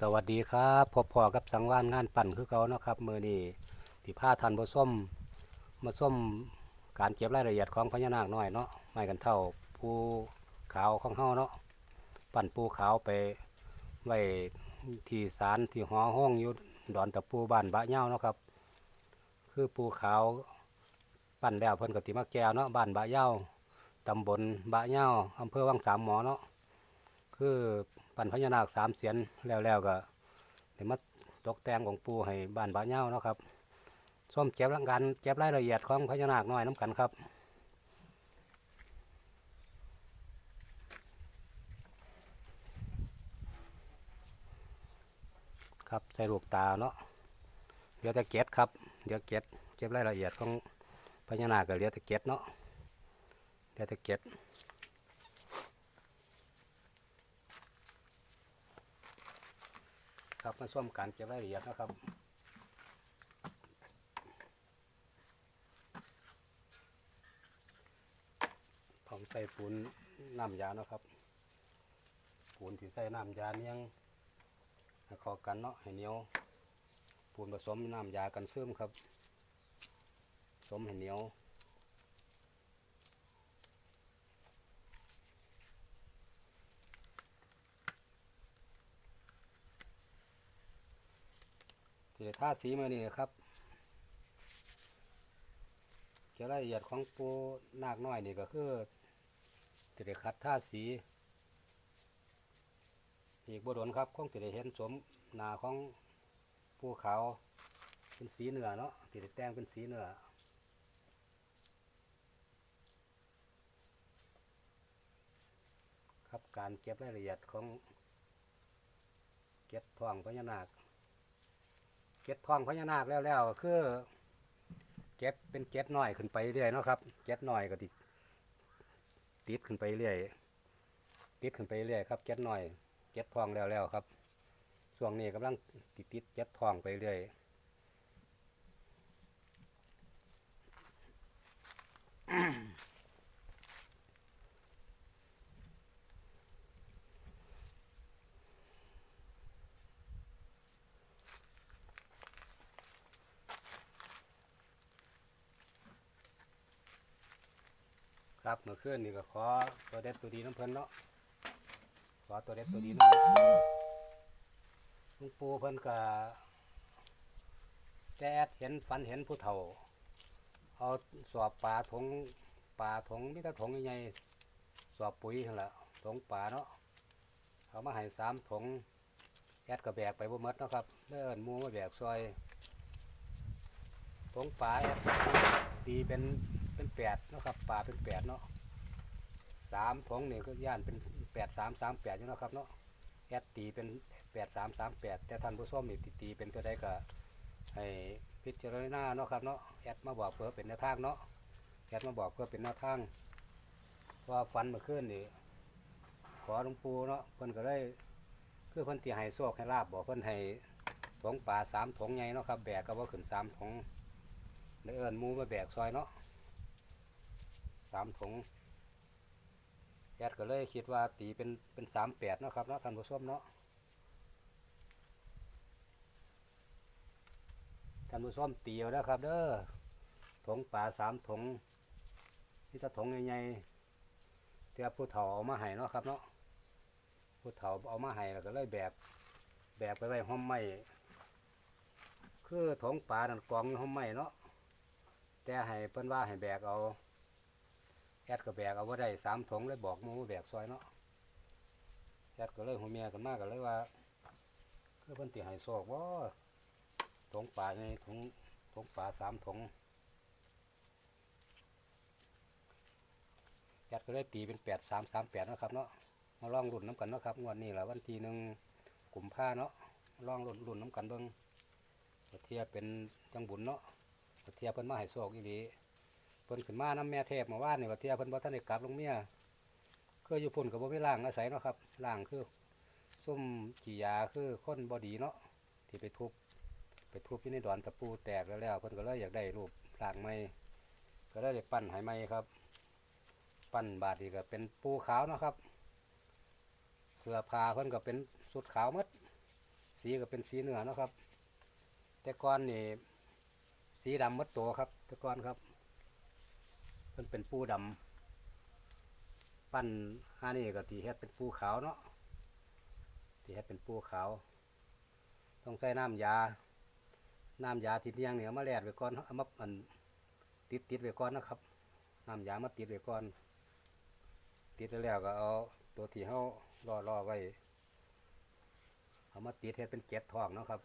สวัสดีครับพบพอกับสังวานงานปั่นคือเขาเนาะครับมือนี้ที่ผ้าทันผส้มมาส้มการเก็บรายละเอียดของพญานาคน้อยเนาะไม่กันเท่าภูขาวของเฮาเนาะปั่นปูขาวไปไว้ที่ศาลที่หอห้องอยู่ดอนตะปูบ้านบะเง่าเนาะครับ คือปูขาวปั่นแล้วเพิ่นกติมาแก้วเนาะบ้านบะเย้าตำบลบะเง่าอำเภอวังสามหมอเนาะคือ ปั่นพญานาคสามเสียนแล้วแล้วก็เดี๋ยวมาตกแต่งของปูให้บ้านบ้านเน่าเนาะครับส้มเจ็บร่างกันเจ็บรายละเอียดของพญานาคน้อยน้ำกันครับครับใส่ลูกตาเนาะเดี๋ยวจะเก็ดครับเดี๋ยวเก็ดเก็บรายละเอียดของพญานาคก็เดี๋ยวจะเก็ดเนาะเดี๋ยวจะเก็ด ครับมาส้มการเก็บรายละเอียดนะครับผมใส่ปูนน้ำยานะครับปูนที่ใส่น้ำยาเนียงข้ากันเนาะให้เหนียวปูนผสมน้ำยากันซึมครับผสมให้เหนียว ที่ท่าสีมานี่ครับเกี่ยวรายละเอียดของปูนาคน้อยนี่ก็คือติได้คัดท่าสี อีกบดนครับคงติได้เห็นสมหนาของปูขาวเป็นสีเนื้อเนาะติได้แต่งเป็นสีเนื้อครับการเก็บรายละเอียดของเก็บทองพญานาค เก็ดทองพญานาคแล้วแล้วก็คือเก็บเป็นเก็ดน้อยขึ้นไปเรื่อยเนาะครับเก็ดน้อยก็ติดติดขึ้นไปเรื่อยติดขึ้นไปเรื่อยครับเก็ดน้อยเก็ดทองแล้วแล้วครับช่วงนี้กำลังติดติดเก็ดทองไปเรื่อย ครับเมื่อคืนนี่ก็ขอตัวเด็ดตัวดีน้ำเพลินเนาะขอตัวเด็ดตัวดีน้ำลุงปูเพิ่นก็แต่แอดเห็นฝันเห็นผู้เฒ่า เอาสอบปลาถงปลาถงมิตรถงใหญ่สอบปุ๋ยนั่นแหละถงปลาเนาะเอามาให้สามถงแอดก็แบกไปบ่มดเนาะครับเดินมูมาแบกซอยถงปลาแอดตีเป็น เป็นแปดเนาะครับปลาเป็นแปดเนาะสามถงนี่ก็ย่านเป็นแปดสามสามแปดอยู่เนาะครับเนาะแอดตีเป็นแปดสามสามแปดแต่ท่านผู้ชมนี่ตีตีเป็นตัวใดก็ให้พิจารณาเนาะครับเนาะแอดมาบอกเพื่อเป็นแนวทางเนาะแอดมาบอกเพื่อเป็นแนวทางว่าฟันเมาขึ้นนี่ขอหลวงปู่เนาะเพิ่นก็ได้คือเพิ่นที่ให้โชคให้ลาบบอกเพิ่นให้ถงป่าสามถงใหญ่เนาะครับแบกก็ว่าขึ้นสามถงได้เอิญมูมาแบกซอยเนาะ สามถงแอดก็เลยคิดว่าตีเป็นเป็นสามแปดเนาะครับเนาะท่านผู้ชมเนาะท่านผู้ชมเตียวนะครับ เด้อถงป่าสามถงนี่ถ้าถงใหญ่ๆเตียผู้เฒ่าเอามาให้เนาะครับเนาะผู้เฒ่าเอามาให้แล้วก็เลยแบกแบกไปไว้ห้อมไม้คือถงป่านั่นกองอยู่ห้อมไม้เนาะแต่ให้เพิ่นว่าให้แบกเอา แอดก็แบกเอาไว้ได้สามถงเลยบอกมูมาแบกซอยเนาะแอดก็เลยหัวเมียกันมากกันเลยว่าคือเพิ่นติให้โศกว่าถงป่าในถุงถงป่าสามถงยัดก็เลยตีเป็นแปดสามสามแปดนะครับเนาะมาลองรุ่นน้ำกันนะครับงวดนี้แหละวันที่หนึ่งกลุ่มผ้าเนาะลองรุ่นรุ่นน้ำกันเบิ้งเทียบเป็นจังบุญเนาะเทียบเพิ่นมาให้โชคอีหลี เพิ่นขึ้นมาน้ำแม่เทพมาว่านนี่ก็เทียเพิ่นบ่ทันได้กลับลงเมียคืออยู่พุ่นกับบ่มีล่างอาศัยเนาะครับล่างคือซุ่มจียาคือคนบ่ดีเนาะที่ไปทุบไปทุบที่ในดอนตะปูแตกแล้วแล้วเพิ่นก็เลยอยากได้รูปร่างใหม่ก็เลยได้ปั้นห้ใหม่ครับ ปั้นบาดนีก็เป็นปูขาวเนะครับเสื้อผ้าเพิ่นก็เป็นสุดขาวหมดสีก็เป็นสีเหนือเนะครับ แต่ก่อนนี่สีดำมัดตัวครับ แต่ก่อนครับ เพิ่นเป็นปูดำปั้นห้านี่ก็ตีเฮ็ดเป็นปูขาวเนาะตีเฮ็ดเป็นปูขาว ต้องใส่น้ำยา น้ำยาทีเลี้ยงเนี่ยมาแลดไว้ก่อนเอามาอันติดติดไว้ก่อนนะครับ น้ำยามาติดไว้ก่อน ติดแล้วก็เอาตัวที่เฮาล่อล่อไว้เอามาติดให้เป็นเกล็ดทองเนาะครับ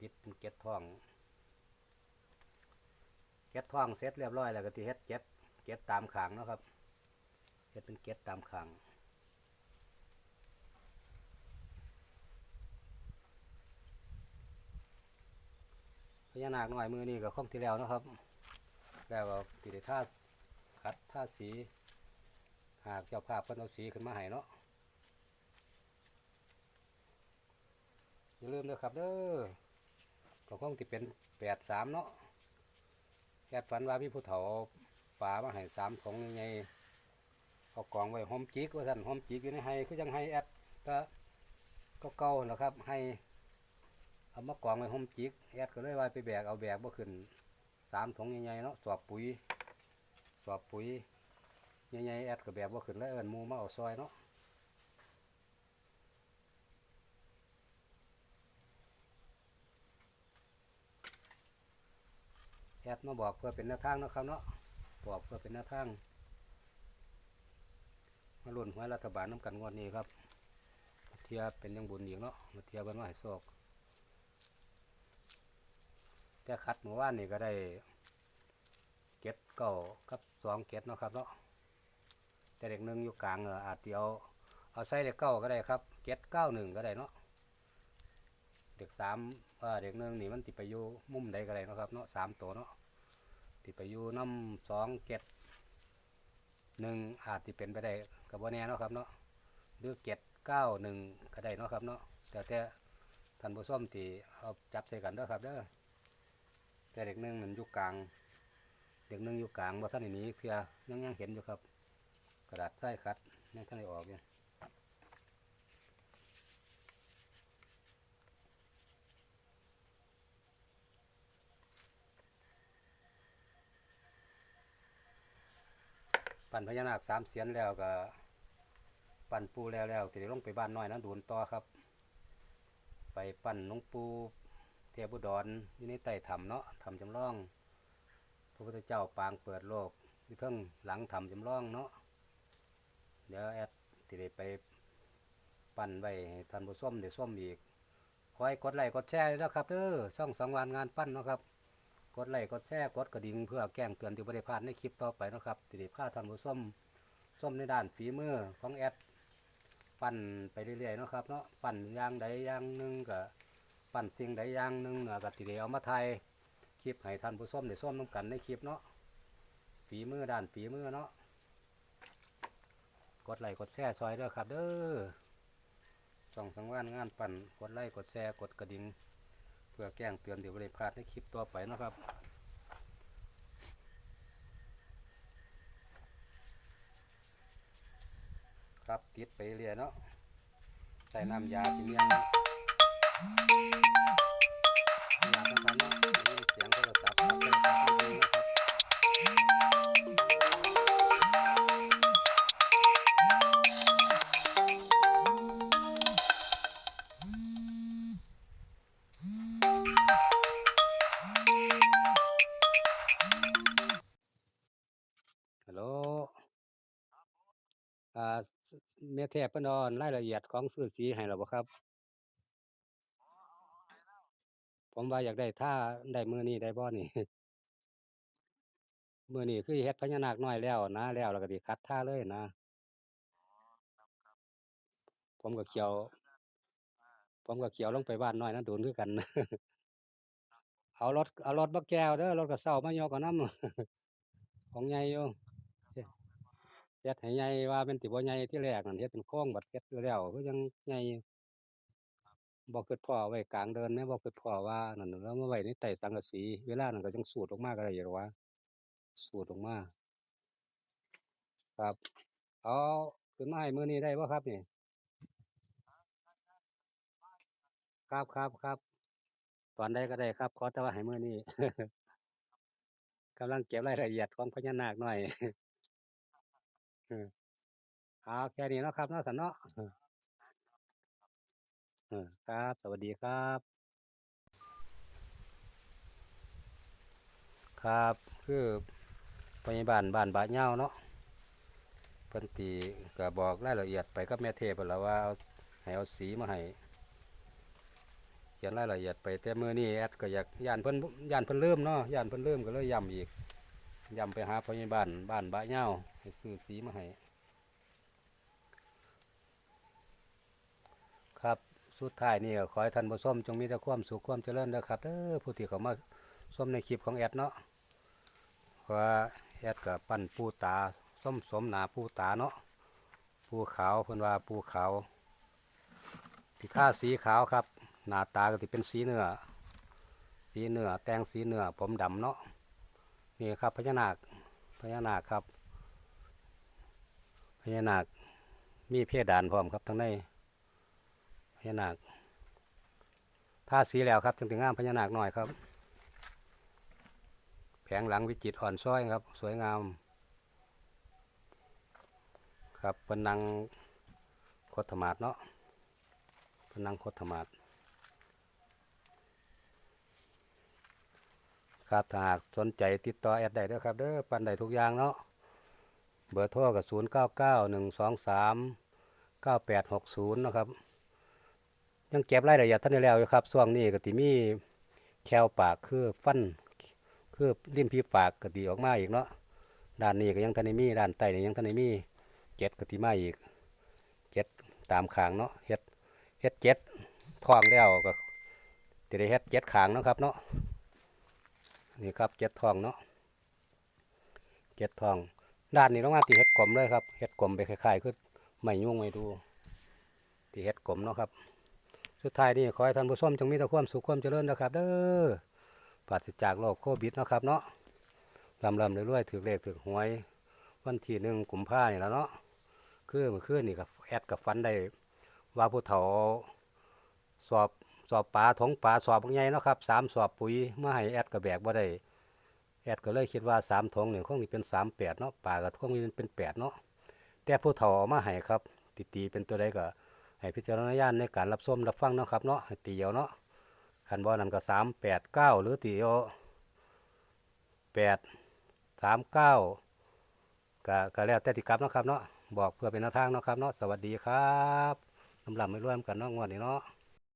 ติดเป็นเกล็ดทอง ก็ดทองเสร็จเรียบร้อยแล้วก็ที่เฮ็ดเก็ดเก็ดตามขางนะครับเฮ็ดเป็นเก็ดตามขางพญานาคน้อยมือนี่ก็คงที่แล้วนะครับ แล้วก็ติดท่าขัดท่าสีหากเจ้าภาพเพิ่นเอาสีขึ้นมาให้เนาะอย่าลืมนะครับเด้อก็คงที่เป็นแปดสามเนาะ แอดฝันว่าพี่ผู้เฒ่าฝามาให้สามของใหญ่ๆเอากองไว้หอมจิกว่าสั่นหอมจิกอยู่ในไฮคือยังไฮแอดก็ก็เก่าๆนะครับให้เอามากองไว้หอมจิกแอดก็เลยว่าไปแบกเอาแบกบ่ขึ้นสามถุงใหญ่ๆเนาะสอบปุ๋ยสอบปุ๋ยใหญ่ๆแอดก็แบกบ่ขึ้นแล้วเอิ้นมูมาเอาซอยเนาะ อดมาบอกเพื่อเป็นแนวทางนะครับเนาะบอกเพื่อเป็นแนวทางมาลุ่นหวรัฐบาลน้ำกันงวดนี้ครับเทียเป็นยังบุญอีกเนาะมาเทียบันว่าให้โศกแต่คัดหมู่ว่านนี่ก็ได้เก็ดเก้ากับสองเก็ดเนาะครับเนาะแต่เด็กหนึ่งอยู่กลางเอออาจจะเอาเอาใส่เด็กเก้าก็ได้ครับเก็ดเก้าหนึ่งก็ได้เนาะ เด็กสามเออเด็กหนึ่งนี่มันติดไปอยู่มุมใดก็ได้นะครับเนาะสามตัวเนาะที่ไปอยู่น้ำสองเก็ดหนึ่งอาจที่เป็นไปได้กับว่าแน่เนาะครับเนาะหรือเก็ดเก้าหนึ่งก็ได้เนาะครับเนาะแต่แต่ท่านผู้ชมที่เอาจับใส่กันด้อครับเด้อแต่เด็กหนึ่งมันอยู่กลาง เด็กหนึ่งอยู่กลางว่าท่านนี้เพื่อยังยังเห็นอยู่ครับ กระดาษไส้คัดยังท่านได้ออกอยู่ ปั่นพญานาคสามเสียนแล้วก็ ปั่นปูแล้วแล้วที่ได้ลงไปบ้านน้อยนะดูนต่อครับ ไปปั่นลงปูเทพบุดรอยู่ในใต้ถ้ำเนาะถ้ำจำลอง พระพุทธเจ้าปางเปิดโลกอยู่เทั้งหลังถ้ำจำลองเนาะเดี๋ยวแอดที่ได้ไปปั่นไว้ให้ท่านผู้ส้มได้ส้มอีกคอยกดไลค์กดแชร์ด้วยนะครับเด้อช่องสองวันงานปั้นเนาะครับ กดไลค์กดแชร์กดกระดิ่งเพื่อแจ้งเตือนที่บริพลาดในคลิปต่อไปนะครับติดพาท่านผู้ส้มส้มในด้านฝีมือของแอดปั่นไปเรื่อยๆนะครับเนาะปั่นย่างใดย่างหนึ่งก็ปั่นสิ่งใดย่างหนึ่งเนาะก็ติดเอามาไทยคลิปให้ท่านผู้ส้มได้ส้มน้ำกันในคลิปเนาะฝีมือด้านฝีมือเนาะกดไลค์กดแชร์ซอยด้วยครับเด้อส่องสังวานงานปั่นกดไลค์กดแชร์กดกระดิ่ง พื่อแจ้งเตือนเดี๋ยวไม่ได้พลาดในคลิปต่อไปนะครับครับติดไปเรียเนาะใส่น้ำยาที่เมียง สเมเทพเพิ่นเอารายละเอียดของซื้อสีให้เราบ่ครับ ผมว่าอยากได้ท่าได้มือนี้ได้บ่นี่มือนี้คือเฮ็ดพญานาคน้อยแล้วนะแล้วแล้วก็สิคัดท่าเลยนะ ผมก็เขียว ผมก็เขียวลงไปบ้านน้อยนะโดนคือกันเอารถเอารถมาแก้วเด้อรถกระเซ้ามายกเอานำของใหญ่อยู่ เฮ็ดให้ใหญ่ว่าเป็นสิบ่ใหญ่ที่แรกนั่นเฮ็ดเป็นโครงบัดเฮ็ดแล้วคือยังใหญ่อยู่บ่คิดพอไว้กลางเดินแม่บ่คิดพอว่านั่นแล้วมาไว้ในใต้สังกะสี เวลานั้นก็จังสูดออกมาก็ได้อยู่หรอว่าสูดออกมาครับเอาขึ้นมาให้มื้อนี้ได้บ่ครับนี่ครับครับครับ ตอนใดก็ได้ครับขอแต่ว่าให้มื้อนี้กำลังเก็บรายละเอียดของพญานาคหน่อย เออเอาแค่นี้เนาะครับเนาะสันเนาะเออเออครับ สวัสดีครับ ครับคือพยาบาลบ้านบาเหย้าเนาะเพิ่นตีก็บอกรายละเอียดไปกับแม่เทพเพิ่นแล้วว่าเอาให้เอาสีมาให้เขียนรายละเอียดไปแต่มื้อนี้แอดก็อยากย่านเพิ่นย่านเพิ่นลืมเนาะย่านเพิ่นลืมก็เลยย้ำอีก ย้ำไปหาพยาบาลบ้านบาเหย้าให้ซื้อสีมาให้ครับสุดท้ายนี่ขอให้ท่านผู้ชมจงมีแต่ความสุขความเจริญนะครับเด้อผู้ที่เขามาชมในคลิปของแอดเนาะว่าแอดกับปั้นปูตาส้มสมหนาปูตาเนาะปูขาวเพิ่นว่าปูขาวที่ท่าสีขาวครับ หน้าตาก็สิเป็นสีเนื้อสีเนื้อแตงสีเนื้อผมดำเนาะ นี่ครับพญานาคพญานาคครับพญานาคมีเพดานพร้อมครับทั้งในพญานาคทาสีแล้วครับถึงถึงงามพญานาคหน่อยครับ แผงหลังวิจิตรอ่อนซ้อยครับ สวยงาม ครับเป็นนังโคตรมาดเนาะเป็นนังโคตรมาด ครับถ้าหากสนใจติดต่อแอดได้เด้อครับเด้อปันได้ทุกอย่างเนาะเบอร์โทรกับศูนย์เก้าเก้าหนึ่งสองสามเก้าแปดหกศูนย์นะครับ ยังเก็บรายละเอียดท่านได้แล้วอยู่ครับช่วงนี้ก็ติมีแควปากคือฟันคือริมพีปากก็ติออกมาอีกเนาะด้านนี้ก็ยังทันได้มีด้านใต้นี่ยังทันได้มีเจ็ดก็ติมาอีกเจ็ดตามขางเนาะเฮ็ดเฮ็ดเจ็ดท้องแล้วก็จะได้เฮ็ดเจ็ดขางเนาะครับเนาะ นี่ครับเจ็ดทองเนาะเจ็ดทอง ด้านนี้ต้องมาตีเฮ็ดกลมเลยครับเฮ็ดกลมไปคล้ายๆคือไม่ยุ่งไม่ดูตีเฮ็ดกลมเนาะครับ สุดท้ายนี่ขอให้ท่านผู้ชมจงมีแต่ความสุขความเจริญนะครับ เด้อปราศจากโรคโควิดเนาะครับเนาะลำลำเรื่อยๆถือเลขถือหวย วันที่หนึ่งกุมภาพันธ์นี่แล้วเนาะคือเมื่อคืนนี่กับแอดกับฟันได้ว่าผู้เฒ่าสอบ สอบปลาถงปลาสอบบางใหญ่เนาะครับสามสอบปุ๋ยมาให้แอดกับแบกบ่ได้แอดก็เลยคิดว่าสามถงหนึ่งคงนี่เป็นสามแปดเนาะปลากับคงนี่เป็นแปดเนาะแต่ผู้เฒ่าเอามาให้ครับตีตีเป็นตัวใดก็ให้พิจารณญาณในการรับชมรับฟังเนาะครับเนาะตีเอาเนาะคันบ่นั่นก็สามแปดเก้าหรือตีเอาแปดสามเก้าก็ก็แล้วแต่ติกับเนาะครับเนาะบอกเพื่อเป็นแนวทางเนาะครับเนาะสวัสดีครับลำลำไม่ร่วมกันเนาะงวดนี้เนาะ